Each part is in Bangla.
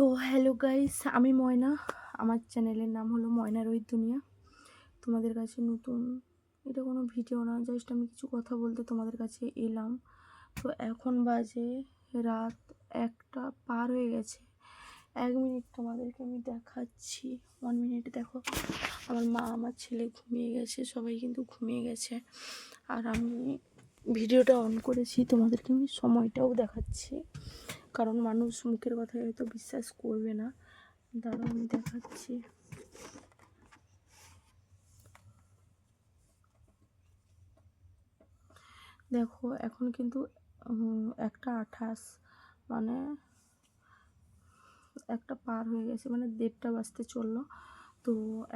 তো হ্যালো গাইস আমি ময়না। আমার চ্যানেলের নাম হলো ময়না রোহিত দুনিয়া। তোমাদের কাছে নতুন, এটা কোনো ভিডিও না জাস্ট আমি কিছু কথা বলতে তোমাদের কাছে এলাম। তো এখন বাজে রাত একটা, পার হয়ে গেছে। এক মিনিট তোমাদেরকে আমি দেখাচ্ছি। ওয়ান মিনিট দেখো, আমার মা, আমার ছেলে ঘুমিয়ে গেছে, সবাই কিন্তু ঘুমিয়ে গেছে। আর আমি ভিডিওটা অন করেছি, তোমাদেরকে আমি সময়টাও দেখাচ্ছি। কারণ মানুষ মুখের কথায় হয়তো বিশ্বাস করবে না। দাঁড়াও, আমি দেখাচ্ছি। দেখো, এখন কিন্তু একটা আঠাশ মানে একটা পার হয়ে গেছে মানে দেড়টা বাজতে চলল। তো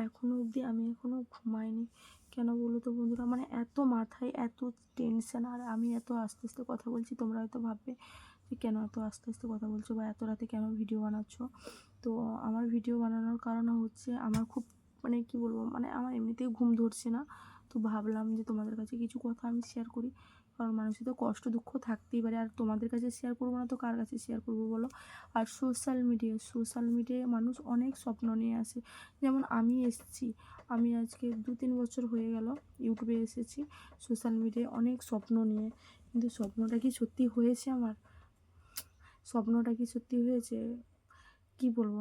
এখনও অবধি আমি এখনও ঘুমাইনি। কেন বলো তো বন্ধুরা? মানে এত মাথায় এত টেনশন আর আমি এত আস্তে আস্তে কথা বলছি, তোমরা হয়তো ভাববে যে কেন এত আস্তে আস্তে কথা বলছো বা এত রাতে কেন ভিডিও বানাচ্ছো? তো আমার ভিডিও বানানোর কারণ হচ্ছে আমার খুব মানে কি বলব? মানে আমার এমনিতেই ঘুম ধরছে না। তো ভাবলাম যে তোমাদের কাছে কিছু কথা আমি শেয়ার করি। কারণ মানুষের তো কষ্ট, দুঃখ থাকতেই পারে। আর তোমাদের কাছে শেয়ার করব না তো কার কাছে শেয়ার করব বলো? আর সোশ্যাল মিডিয়া সোশ্যাল মিডিয়ায় মানুষ অনেক স্বপ্ন নিয়ে আসে। যেমন আমি এসেছি, আমি আজকে দু তিন বছর হয়ে গেল ইউটিউবে এসেছি সোশ্যাল মিডিয়ায় অনেক স্বপ্ন নিয়ে। কিন্তু স্বপ্নটা কি সত্যি হয়েছে আমার? স্বপ্নটা কি সত্যি হয়েছে? কি বলব?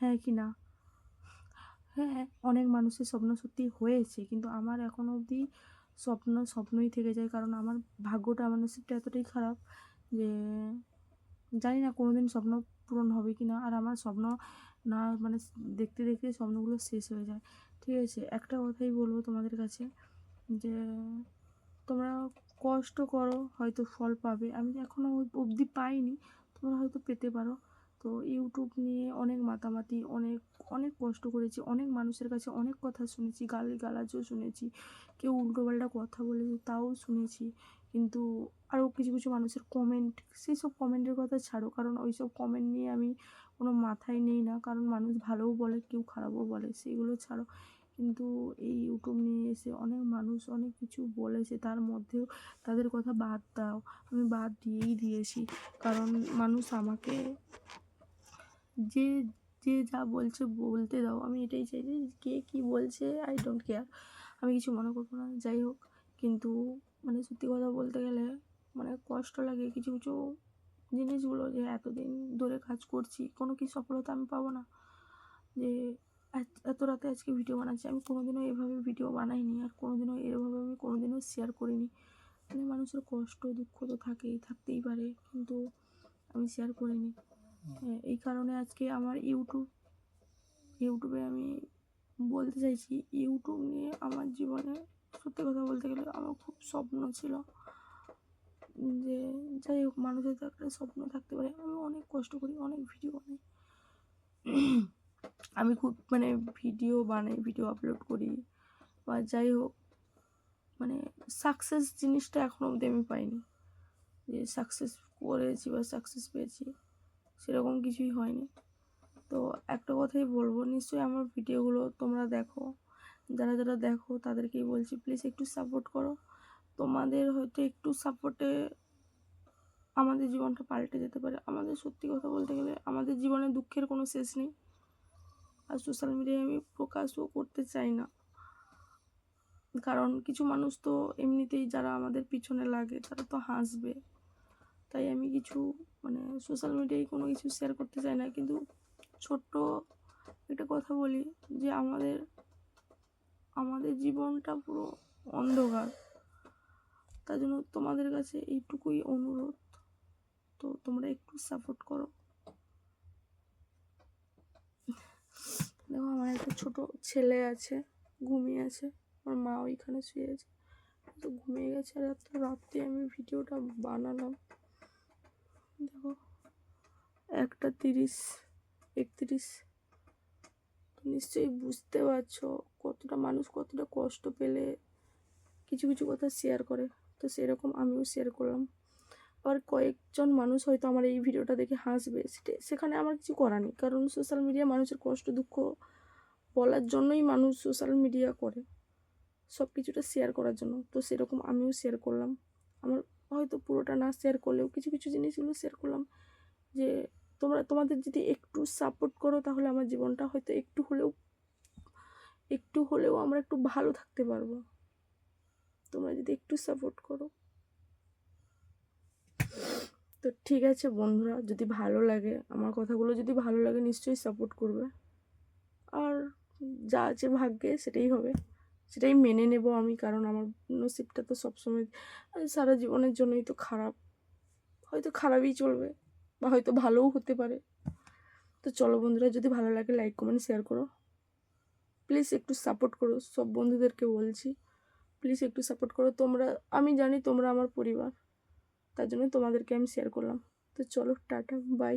হ্যাঁ কি না? হ্যাঁ অনেক মানুষের স্বপ্ন সত্যি হয়েছে। কিন্তু আমার এখনও অবধি স্বপ্ন, স্বপ্নই থেকে যায়। কারণ আমার ভাগ্যটা, আমার নসিবটা এতটাই খারাপ যে জানি না কোনো দিন স্বপ্ন পূরণ হবে কি না আর আমার স্বপ্ন না মানে দেখতে দেখতে স্বপ্নগুলো শেষ হয়ে যায়। ঠিক আছে, একটা কথাই বলব তোমাদের কাছে যে তোমরা কষ্ট করো, হয়তো ফল পাবে। আমি এখনও অবধি পাইনি, তোমরা হয়তো পেতে পারো। তো ইউটিউব নিয়ে অনেক মাতামাতি, অনেক অনেক কষ্ট করেছি, অনেক মানুষের কাছে অনেক কথা শুনেছি গালি গালাজও শুনেছি, কেউ উল্টোপাল্টা কথা বলেছে তাও শুনেছি, কিন্তু আরও কিছু কিছু মানুষের কমেন্ট সেই সব কমেন্টের কথা ছাড়ো, কারণ ওই সব কমেন্ট নিয়ে আমি কোনো মাথায় নেই না, কারণ মানুষ ভালোও বলে, কেউ খারাপও বলে সেগুলো ছাড়ো। কিন্তু এই ইউটিউব নিয়ে এসে অনেক মানুষ অনেক কিছু বলেছে, তার মধ্যেও তাদের কথা বাদ দাও, আমি বাদ দিয়েই দিয়েছি, কারণ মানুষ আমাকে যে যে যা বলছে বলতে দাও। আমি এটাই চাই যে, কে কী বলছে আই ডোন্ট কেয়ার আমি কিছু মনে করব না, যাই হোক। কিন্তু মানে সত্যি কথা বলতে গেলে মানে কষ্ট লাগে কিছু কিছু জিনিসগুলো যে এতদিন ধরে কাজ করছি, কোনো কি সফলতা আমি পাবো না? যে, এত- রাতে আজকে ভিডিও বানাচ্ছি। আমি কোনোদিনও এভাবে ভিডিও বানাইনি, আর কোনোদিনও এভাবে আমি কোনোদিনও শেয়ার করিনি। মানে মানুষের কষ্ট, দুঃখ তো থাকেই, থাকতেই পারে। কিন্তু আমি শেয়ার করিনি। এই কারণে আজকে আমার ইউটিউব ইউটিউবে আমি বলতে চাইছি ইউটিউব নিয়ে আমার জীবনে সত্যি কথা বলতে গেলে আমার খুব স্বপ্ন ছিল যে যাই হোক মানুষের তো একটা স্বপ্ন থাকতে পারে। আমি অনেক কষ্ট করি, অনেক ভিডিও বানাই। আমি খুব মানে ভিডিও বানাই ভিডিও আপলোড করি বা যাই হোক মানে সাকসেস জিনিসটা এখনও অবধি আমি পাইনি। যে সাকসেস করেছি বা সাকসেস পেয়েছি। সেরকম কিছুই হয়নি। তো একটা কথাই বলব, নিশ্চয়ই আমার ভিডিওগুলো তোমরা দেখো। যারা যারা দেখো, তাদেরকেই বলছি প্লিজ একটু সাপোর্ট করো। তোমাদের হয়তো একটু সাপোর্টে আমাদের জীবনটা পাল্টে যেতে পারে। আমাদের সত্যি কথা বলতে গেলে আমাদের জীবনে দুঃখের কোনো শেষ নেই। আর সোশ্যাল মিডিয়ায় আমি প্রকাশও করতে চাই না। কারণ কিছু মানুষ তো এমনিতেই যারা আমাদের পিছনে লাগে, তারা তো হাসবে। তাই আমি কিছু মানে সোশ্যাল মিডিয়ায় কোনো কিছু শেয়ার করতে চাই না। কিন্তু ছোট্ট একটা কথা বলি যে আমাদের আমাদের জীবনটা পুরো অন্ধকার। তার জন্য তোমাদের কাছে এইটুকুই অনুরোধ। তো তোমরা একটু সাপোর্ট করো। দেখো, আমার একটা ছোট ছেলে আছে, ঘুমিয়ে আছে। আমার মা ওইখানে শুয়ে আছে। তো ঘুমিয়ে গেছে আর এত রাত্রে আমি ভিডিওটা বানালাম। দেখো, একটা তিরিশ, একত্রিশ। নিশ্চয়ই বুঝতে পারছ কতটা মানুষ কতটা কষ্ট পেলে কিছু কিছু কথা শেয়ার করে। তো সেরকম আমিও শেয়ার করলাম। আর কয়েকজন মানুষ হয়তো আমার এই ভিডিওটা দেখে হাসবে। সেটা, সেখানে আমার কিছু করার নেই। কারণ সোশ্যাল মিডিয়া মানুষের কষ্ট, দুঃখ বলার জন্যই মানুষ সোশ্যাল মিডিয়া করে। সব কিছুটা শেয়ার করার জন্য। তো সেরকম আমিও শেয়ার করলাম। আমার হয়তো পুরোটা না শেয়ার করলেও কিছু কিছু জিনিসগুলো শেয়ার করলাম যে তোমরা, তোমাদের যদি একটু সাপোর্ট করো তাহলে আমার জীবনটা হয়তো একটু হলেও একটু হলেও আমরা একটু ভালো থাকতে পারব। তোমরা যদি একটু সাপোর্ট করো। তো ঠিক আছে বন্ধুরা, যদি ভালো লাগে, আমার কথাগুলো যদি ভালো লাগে নিশ্চয়ই সাপোর্ট করবে। আর যা আছে ভাগ্যে সেটাই হবে। সেটাই মেনে নেব আমি, কারণ আমার নসিবটা তো সবসময় সারা জীবনের জন্যই তো খারাপ। হয়তো খারাপই চলবে বা হয়তো ভালোও হতে পারে। তো চলো বন্ধুরা, যদি ভালো লাগে লাইক কমেন্ট শেয়ার করো। প্লিজ একটু সাপোর্ট করো, সব বন্ধুদেরকে বলছি। প্লিজ একটু সাপোর্ট করো। তোমরা, আমি জানি তোমরা আমার পরিবার, তার জন্য তোমাদেরকে আমি শেয়ার করলাম। তো চলো, টাটা বাই